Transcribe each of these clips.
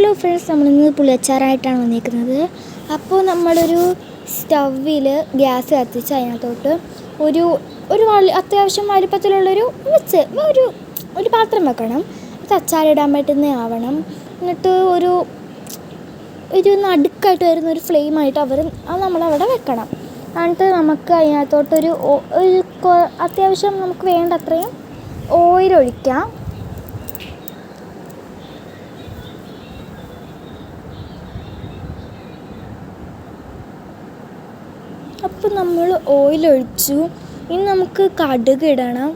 Hello friends നമ്മളിന്ന് പുളിയച്ചാറായിട്ടാണ് വന്നിരിക്കുന്നത് അപ്പോൾ നമ്മളൊരു സ്റ്റൗവിൽ ഗ്യാസ് കത്തിച്ച് അതിനകത്തോട്ട് ഒരു ഒരു വലി അത്യാവശ്യം വലിപ്പത്തിലുള്ളൊരു വെച്ച് ഒരു ഒരു പാത്രം വെക്കണം. അത് അച്ചാറിടാൻ പറ്റുന്ന ആവണം. എന്നിട്ട് ഒരു ഒരു നടുക്കായിട്ട് വരുന്ന ഒരു ഫ്ലെയിമായിട്ട് അവർ അത് നമ്മളവിടെ വെക്കണം. എന്നിട്ട് നമുക്ക് അതിനകത്തോട്ടൊരു ഒരു അത്യാവശ്യം നമുക്ക് വേണ്ട അത്രയും ഓയിൽ ഒഴിക്കാം. അപ്പം നമ്മൾ ഓയിൽ ഒഴിച്ചു. ഇനി നമുക്ക് കടുക് ഇടണം.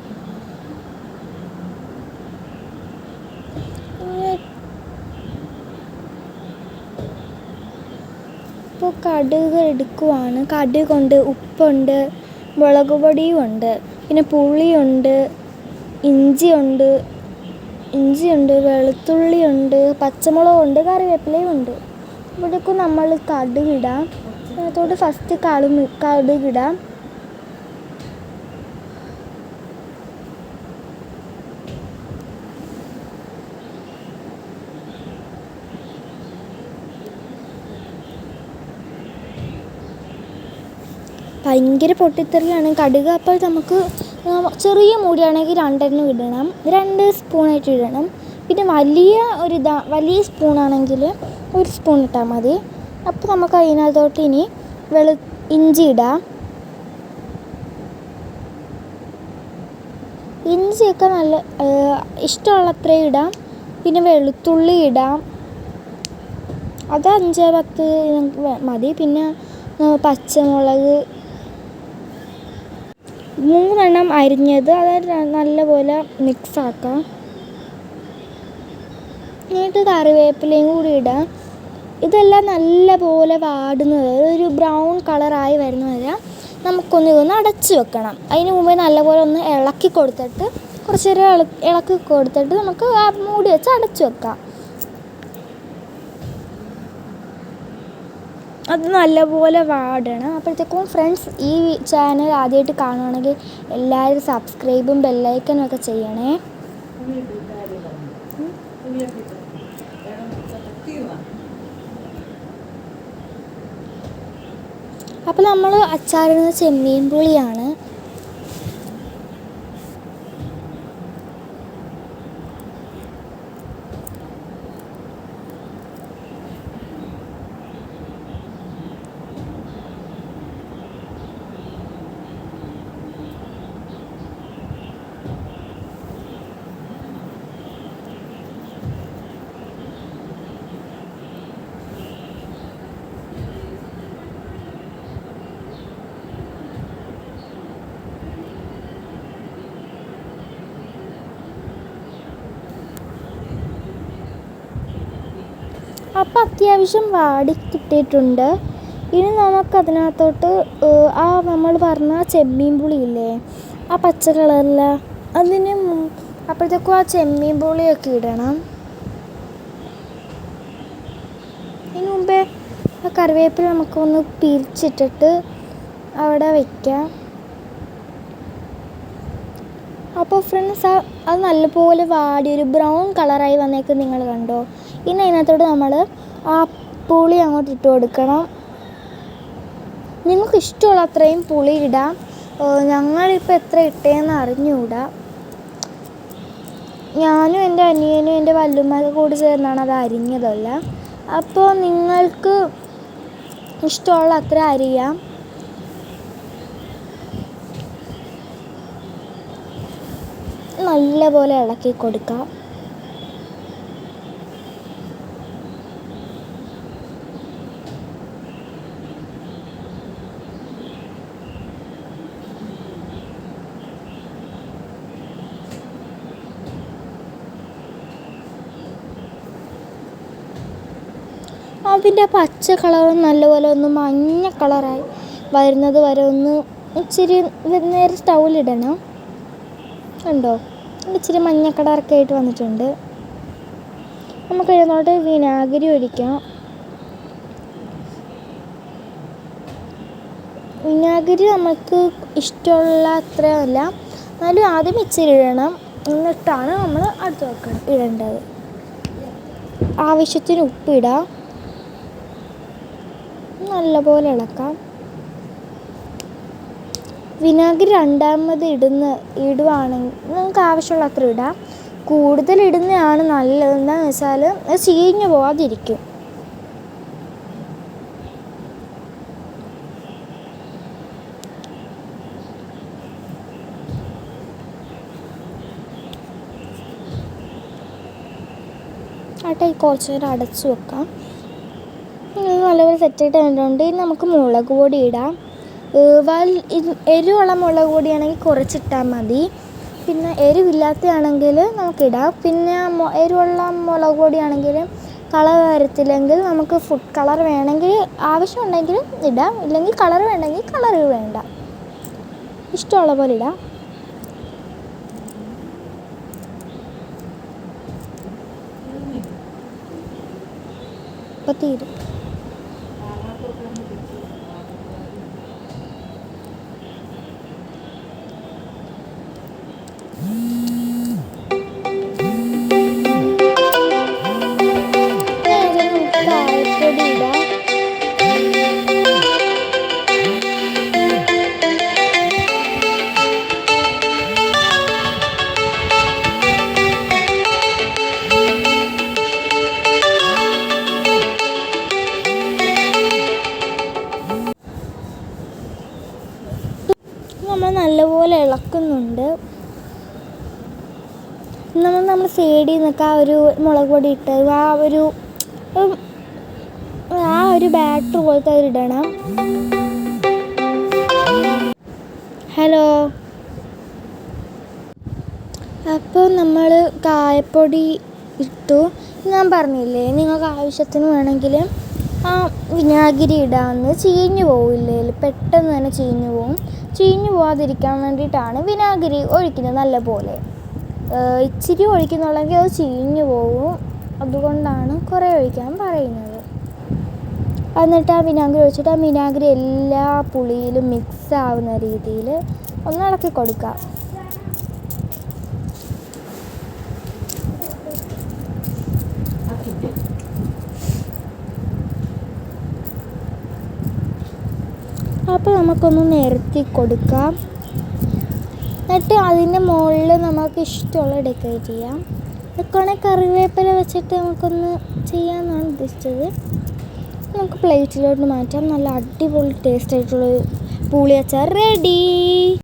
ഇപ്പോൾ കടുക് എടുക്കുവാണ്. കടുക് ഉണ്ട് ഉപ്പുണ്ട് മുളക് പൊടിയും ഉണ്ട്. പിന്നെ പുളിയുണ്ട് ഇഞ്ചിയുണ്ട് ഇഞ്ചിയുണ്ട് വെളുത്തുള്ളിയുണ്ട് പച്ചമുളകുണ്ട് കറിവേപ്പിലയും ഉണ്ട്. ഇവിടേക്ക് നമ്മൾ കടുകിടാം അതിനകത്തോട്ട് ഫസ്റ്റ് കളു കടുകിടാം. ഭയങ്കര പൊട്ടിത്തെറിയാണ്. കടുക് അപ്പോൾ നമുക്ക് ചെറിയ മൂടിയാണെങ്കിൽ രണ്ടെണ്ണം ഇടണം. രണ്ട് സ്പൂണായിട്ട് ഇടണം. പിന്നെ വലിയ ഒരു ഇതാ വലിയ സ്പൂണാണെങ്കിൽ ഒരു സ്പൂൺ ഇട്ടാൽ മതി. അപ്പോൾ നമുക്ക് അതിനകത്തോട്ട് ഇനി വെളു ഇഞ്ചി ഇടാം. ഇഞ്ചിയൊക്കെ നല്ല ഇഷ്ടമുള്ളത്ര ഇഷ്ടമുള്ളത്രയും ഇടാം. പിന്നെ വെളുത്തുള്ളി ഇടാം. അത് അഞ്ച് പത്ത് മതി. പിന്നെ പച്ചമുളക്. മൂന്നെണ്ണം അരിഞ്ഞത്. അത് നല്ലപോലെ മിക്സാക്കാം എന്നിട്ട് കറിവേപ്പിലയും കൂടി ഇടാം. ഇതെല്ലാം നല്ലപോലെ വാടുന്നത് ഒരു ബ്രൗൺ കളറായി വരുന്ന വരെ നമുക്കൊന്ന് ഇതൊന്ന് അടച്ച് വെക്കണം. അതിന് മുമ്പേ നല്ലപോലെ ഒന്ന് ഇളക്കി കൊടുത്തിട്ട് കുറച്ച് നേരം ഇളക്കി കൊടുത്തിട്ട് നമുക്ക് ആ മൂടി വെച്ച് അടച്ച് വെക്കാം. അത് നല്ലപോലെ വാടണം. അപ്പോഴത്തേക്കും ഫ്രണ്ട്സ് ഈ ചാനൽ ആദ്യമായിട്ട് കാണുവാണെങ്കിൽ എല്ലാവരും സബ്സ്ക്രൈബും ബെല്ലൈക്കനും ഒക്കെ ചെയ്യണേ. അപ്പോൾ നമ്മൾ അച്ചാറിടുന്ന ചെമ്മീൻ പുളിയാണ്. അപ്പം അത്യാവശ്യം വാടി കിട്ടിയിട്ടുണ്ട്. ഇനി നമുക്കതിനകത്തോട്ട് ആ നമ്മൾ പറഞ്ഞ ചെമ്മീൻ പുളിയില്ലേ ആ പച്ച കളറില്ല അതിന് അപ്പോഴത്തേക്കും ആ ചെമ്മീൻ പുളിയൊക്കെ ഇടണം. ഇനി മുമ്പേ ആ കറിവേപ്പില നമുക്കൊന്ന് പിരിച്ചിട്ടിട്ട് അവിടെ വയ്ക്കാം അപ്പോൾ ഫ്രണ്ട്സ് അത് നല്ലപോലെ വാടി ഒരു ബ്രൗൺ കളറായി വന്നേക്ക് നിങ്ങൾ കണ്ടോ? ഇനി അതിനകത്തോട്ട് നമ്മൾ ആ പുളി അങ്ങോട്ട് ഇട്ട് കൊടുക്കണം. നിങ്ങൾക്ക് ഇഷ്ടമുള്ള അത്രയും പുളി ഇടാം. ഞങ്ങളിപ്പോൾ എത്ര ഇട്ടേന്ന് അറിഞ്ഞുകൂടാ ഞാനും എന്റെ അനിയനും എന്റെ വല്ലുമ്മയൊക്കെ കൂടി ചേർന്നാണ് അത് അരിഞ്ഞതല്ല. അപ്പോൾ നിങ്ങൾക്ക് ഇഷ്ടമുള്ള അത്ര അരിയാം. നല്ലപോലെ ഇളക്കി കൊടുക്കാം. അതിന്റെ പച്ച കളറും നല്ലപോലെ ഒന്ന് മഞ്ഞ കളറായി വരുന്നത് വരെ ഒന്ന് ഇച്ചിരി നേരെ സ്റ്റൗവിലിടണം കണ്ടോ? ഇച്ചിരി മഞ്ഞ കളറൊക്കെ ആയിട്ട് വന്നിട്ടുണ്ട്. നമുക്ക് ഇതിനോട്ട് വിനാഗിരി ഒഴിക്കാം. വിനാഗിരി നമുക്ക് ഇഷ്ടമുള്ള അത്രയല്ല. എന്നാലും ആദ്യം ഇച്ചിരി ഇടണം. എന്നിട്ടാണ് നമ്മൾ അടുത്ത് വെക്കണം ഇടേണ്ടത്. ആവശ്യത്തിന് ഉപ്പിടാം. നല്ലപോലെ ഇളക്കാം വിനാഗിരി രണ്ടാമത് ഇടുന്ന ഇടുവാണെങ്കിൽ നിങ്ങൾക്ക് ആവശ്യമുള്ള അത്ര ഇടാം. കൂടുതൽ ഇടുന്നതാണ് നല്ലത്. എന്താണെന്ന് വെച്ചാൽ അത് ചീഞ്ഞു പോവാതിരിക്കും. ആട്ടെ കുറച്ച് നേരം അടച്ചു വെക്കാം. ഇത് നല്ലപോലെ സെറ്റായിട്ട് വന്നിട്ടുണ്ട് ഇനി നമുക്ക് മുളക് പൊടി ഇടാം. വൽ എരിവുള്ള മുളക് പൊടിയാണെങ്കിൽ കുറച്ചിട്ടാൽ മതി. പിന്നെ എരിവില്ലാത്തതാണെങ്കിൽ നമുക്കിടാം. പിന്നെ എരിവുള്ള മുളക് പൊടിയാണെങ്കിൽ കളർ വരത്തില്ലെങ്കിൽ നമുക്ക് ഫുഡ് കളർ വേണമെങ്കിൽ ആവശ്യമുണ്ടെങ്കിൽ ഇടാം. ഇല്ലെങ്കിൽ കളർ വേണമെങ്കിൽ കളർ വേണ്ട. ഇഷ്ടമുള്ള പോലെ ഇടാം. അപ്പോൾ തീരും Mm-hmm. നമ്മൾ നമ്മൾ സൈഡിൽ നിന്നൊക്കെ ആ ഒരു മുളക് പൊടി ഇട്ട് ആ ഒരു ആ ഒരു ബാറ്റർ പോലത്തെ അത് ഇടണം. ഹലോ അപ്പോൾ നമ്മൾ കായപ്പൊടി ഇട്ടു. ഞാൻ പറഞ്ഞില്ലേ നിങ്ങൾക്ക് ആവശ്യത്തിന് വേണമെങ്കിൽ ആ വിനാഗിരി ഇടാമെന്ന് ചീഞ്ഞു പോവില്ലേ പെട്ടെന്ന് തന്നെ ചീഞ്ഞു പോവും. ചീഞ്ഞു പോവാതിരിക്കാൻ വേണ്ടിയിട്ടാണ് വിനാഗിരി ഒഴിക്കുന്നത് നല്ല പോലെ ഇച്ചിരി ഒഴിക്കുന്നുള്ളെങ്കിൽ അത് ചീഞ്ഞു പോകും. അതുകൊണ്ടാണ് കുറേ ഒഴിക്കാൻ പറയുന്നത്. എന്നിട്ട് ആ വിനാഗിരി ഒഴിച്ചിട്ട് ആ വിനാഗിരി എല്ലാ പുളിയിലും മിക്സ് ആവുന്ന രീതിയിൽ ഒന്ന് ഇളക്കി കൊടുക്കാം അപ്പോൾ നമുക്കൊന്ന് നിരത്തി കൊടുക്കാം. എന്നിട്ട് അതിന്റെ മുകളിൽ നമുക്ക് ഇഷ്ടമുള്ള ഡെക്കറേറ്റ് ചെയ്യാം. ഇതൊക്കെ കറിവേപ്പില വെച്ചിട്ട് നമുക്കൊന്ന് ചെയ്യാമെന്നാണ് ഉദ്ദേശിച്ചത്. നമുക്ക് പ്ലേറ്റിലോട്ട് മാറ്റാം. നല്ല അടിപൊളി ടേസ്റ്റ് ആയിട്ടുള്ള പൂളി അച്ചാർ റെഡി